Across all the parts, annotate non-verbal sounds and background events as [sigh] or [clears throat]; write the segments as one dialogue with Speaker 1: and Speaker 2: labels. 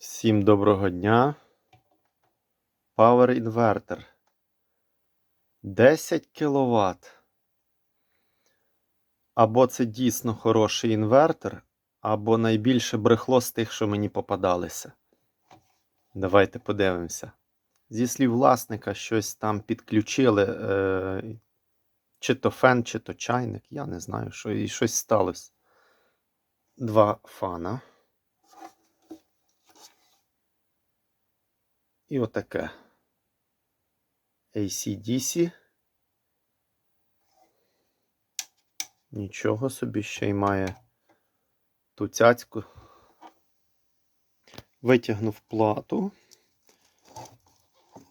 Speaker 1: Всім доброго дня. Power Inverter. 10 кВт. Або це дійсно хороший інвертор, або найбільше брехло з тих, що мені попадалися. Давайте подивимося. Зі слів власника, щось там підключили. Е, чи то фен, чи то чайник. Я не знаю, що і щось сталося. Два фана. І отаке. ACDC. Нічого собі ще й має ту цяцьку. Витягнув плату.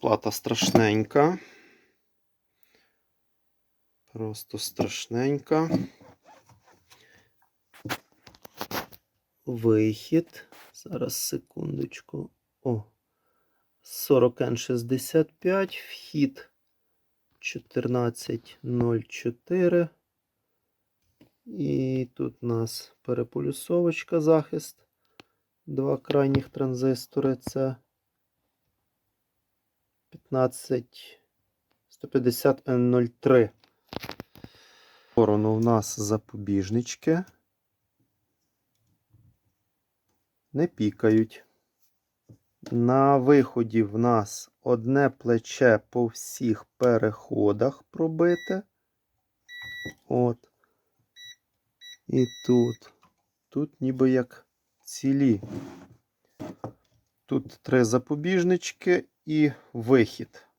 Speaker 1: Плата страшненька. Просто страшненька. Вихід. Зараз секундочку. О. 40N65, вхід 1404. І тут у нас переполюсовочка захист. Два крайніх транзистори. Це 15 150N03. Сторону в нас запобіжнички. Не пікають. На виході в нас одне плече по всіх переходах пробите. От. І тут. Тут ніби як цілі. Тут три запобіжнички і вихід.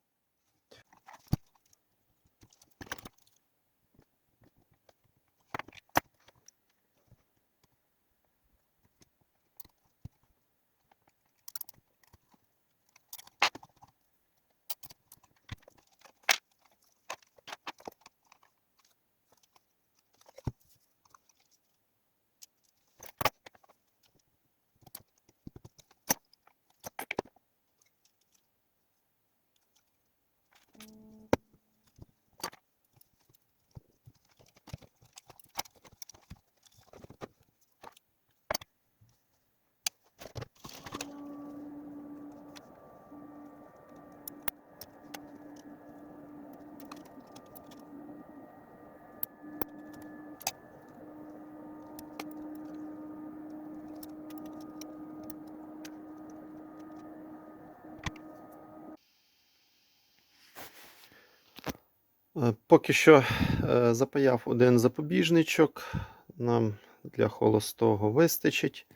Speaker 1: Поки що е, запаяв один запобіжничок. Нам для холостого вистачить.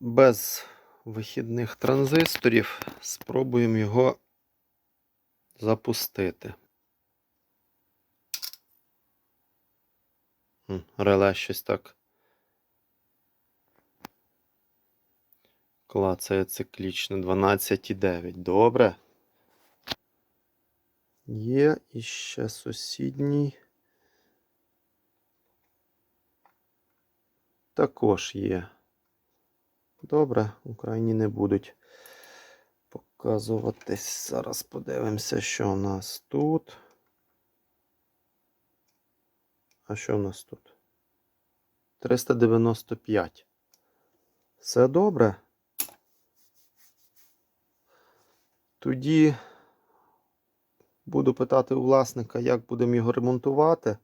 Speaker 1: Без вихідних транзисторів спробуємо його запустити. Реле щось так. Клацає циклічно 12,9. Добре. Є і ще сусідній. Також є. Добре, Україні не будуть показуватись. Зараз подивимося, що у нас тут. А що у нас тут? 395. Все добре. Тоді буду питати у власника, як будемо його ремонтувати,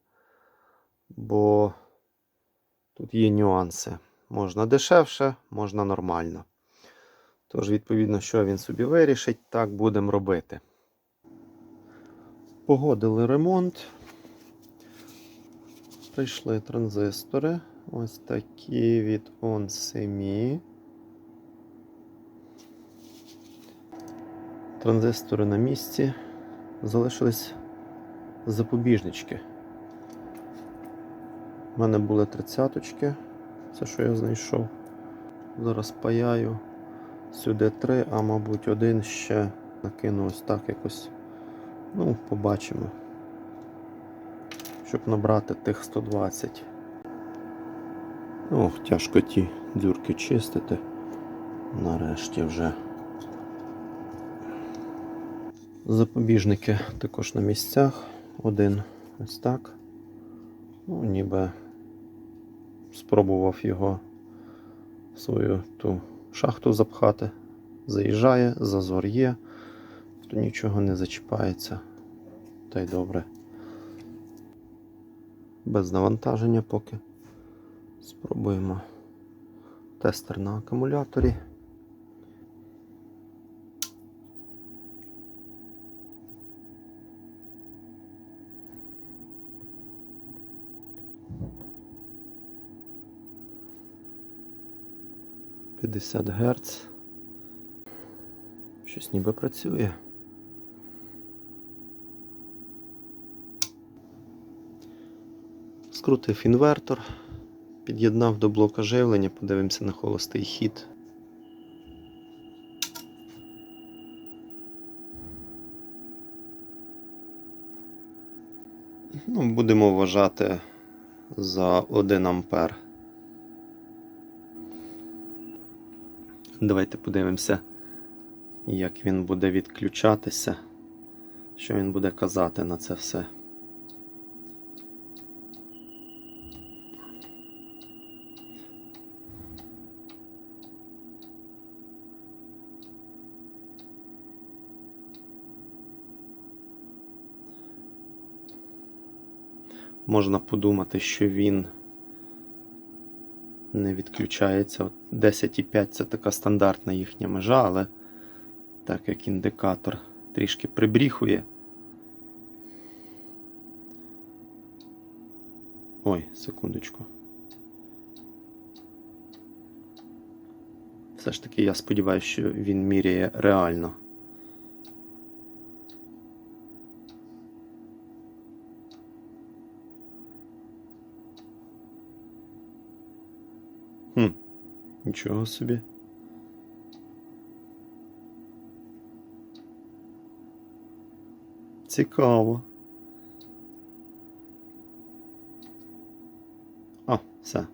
Speaker 1: бо тут є нюанси. Можна дешевше, можна нормально. Тож, відповідно, що він собі вирішить, так будемо робити. Погодили ремонт. Прийшли транзистори. Ось такі від OnSemi. Транзистори на місці. Залишились запобіжнички. У мене були тридцяточки. Це що я знайшов. Зараз паяю сюди три, а мабуть один ще накину ось так якось. Ну, побачимо. Щоб набрати тих 120. Ох, тяжко ті дзюрки чистити. Нарешті вже. Запобіжники також на місцях. Один ось так. Ну, ніби спробував його свою ту шахту запхати. Заїжджає, зазор є, то нічого не зачіпається. Та й добре. Без навантаження поки. Спробуємо тестер на акумуляторі. П'ятдесят Гц. Щось ніби працює. Скрутив інвертор, під'єднав до блока живлення, подивимося на холостий хід. Ну, будемо вважати за 1 ампер. Давайте подивимося, як він буде відключатися, що він буде казати на це все. Можна подумати, що він не відключається. 10,5 це така стандартна їхня межа, але так як індикатор трішки прибріхує. Ой, секундочку. Все ж таки, я сподіваюся, що він міряє реально. Хм, нічого собі. Цікаво. О, все.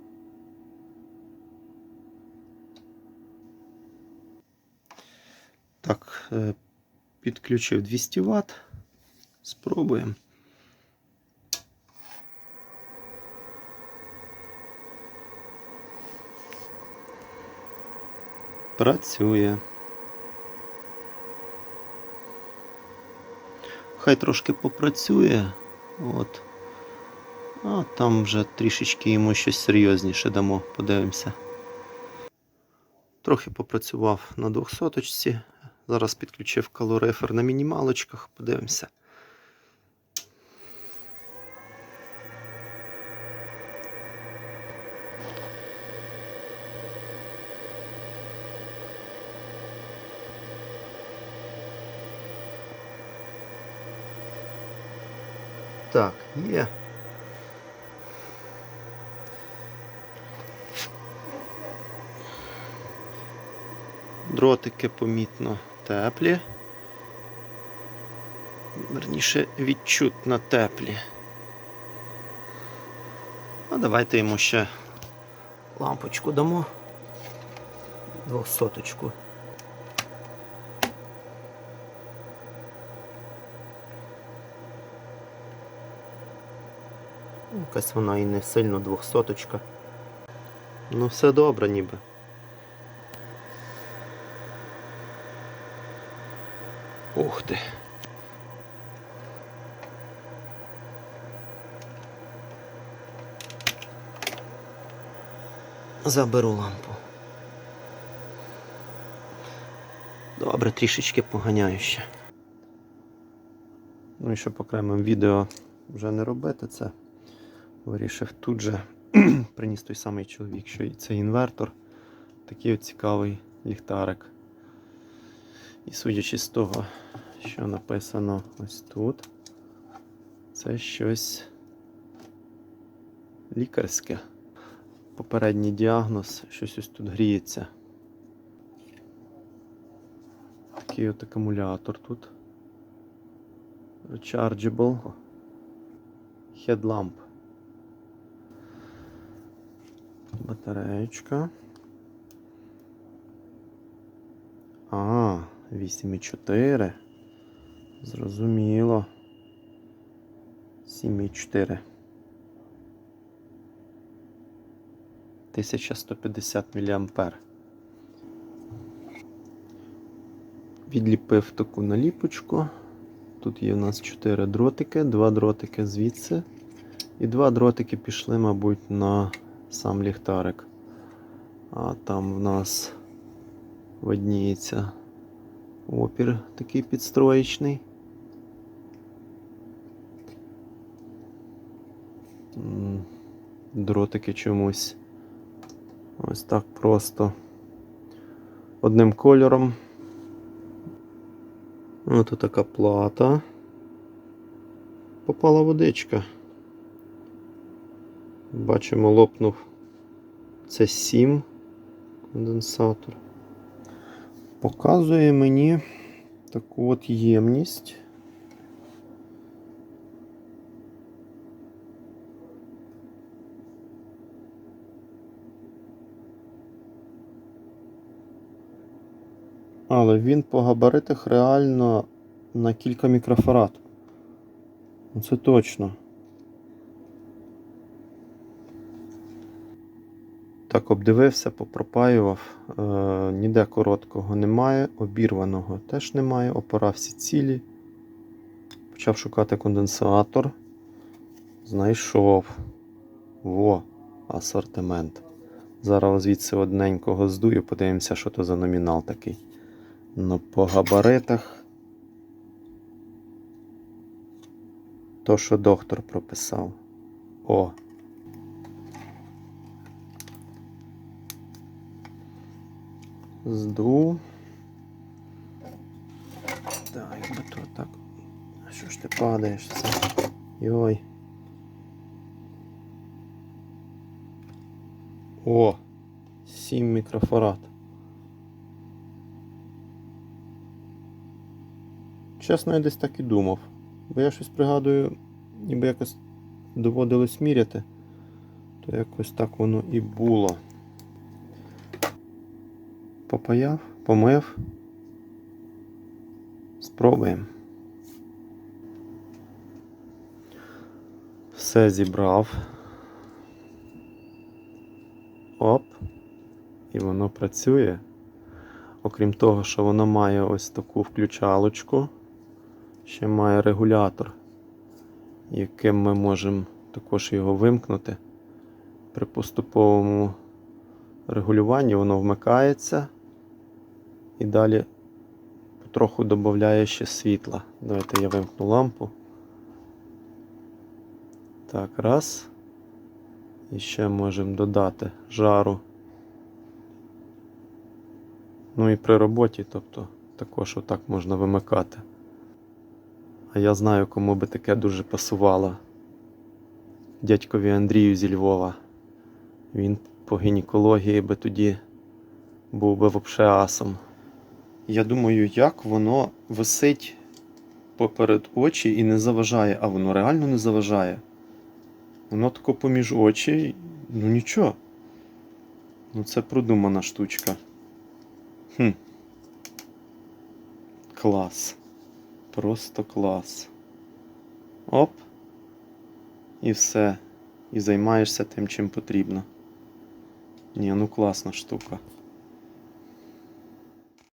Speaker 1: Так, е, підключив 200 Вт. Спробуємо. Працює. Хай трошки попрацює. От. А там вже трішечки йому щось серйозніше дамо, подивимося. Трохи попрацював на 200 Зараз підключив калорифер на мінімалочках, подивимося. Так, є. Дротики помітно теплі. Верніше відчутно теплі. А давайте йому ще лампочку дамо. Двохсоточку. Якась вона і не сильно двохсоточка. Ну, все добре ніби. Ух ти. Заберу лампу. Добре, трішечки поганяю ще. Ну і щоб окремим відео вже не робити це. Вирішив тут же [clears throat] приніс той самий чоловік, що і цей інвертор. Такий от цікавий ліхтарик. І судячи з того, що написано ось тут, це щось лікарське. Попередній діагноз, щось ось тут гріється. Такий от акумулятор тут. Rechargeable. Headlamp. Батареечка. А, 8,4. Зрозуміло. 7,4. 1150 мА. Відліпив таку наліпочку. Тут є в нас 4 дротики, 2 дротики звідси. І два дротики пішли, мабуть, на сам ліхтарик. А там в нас видніється опір такий підстроєчний. Дротики чомусь ось так просто одним кольором. Ось така плата. Попала водичка. Бачимо, лопнув це 7 конденсатор. Показує мені таку от ємність. Але він по габаритах реально на кілька мікрофарад. Це точно. Так, обдивився, попропаював. Е, ніде короткого немає, обірваного теж немає. Опора всі цілі. Почав шукати конденсатор. Знайшов. Во, асортимент. Зараз звідси одненького здую, подивимося, що то за номінал такий. Ну, по габаритах. То, що доктор прописав. О. Зду. Так, якби то так. А що ж ти падаєш? Це? Йой. О! 7 мікрофарад. Чесно, я десь так і думав. Бо я щось пригадую, ніби якось доводилось міряти, то якось так воно і було. Попаяв, помив. Спробуємо. Все зібрав. Оп. І воно працює. Окрім того, що воно має ось таку включалочку, ще має регулятор, яким ми можемо також його вимкнути. При поступовому регулюванні воно вмикається і далі потроху додає ще світла. Давайте я вимкну лампу. Так, раз. І ще можемо додати жару. Ну і при роботі, тобто також отак можна вимикати. А я знаю, кому би таке дуже пасувало. Дядькові Андрію зі Львова. Він по гінекології би тоді був би взагалі асом. Я думаю, як воно висить поперед очі і не заважає, а воно реально не заважає. Воно тако поміж очі, ну нічого. Ну це продумана штучка. Хм. Клас. Просто клас. Оп. І все. І займаєшся тим, чим потрібно. Ні, ну класна штука.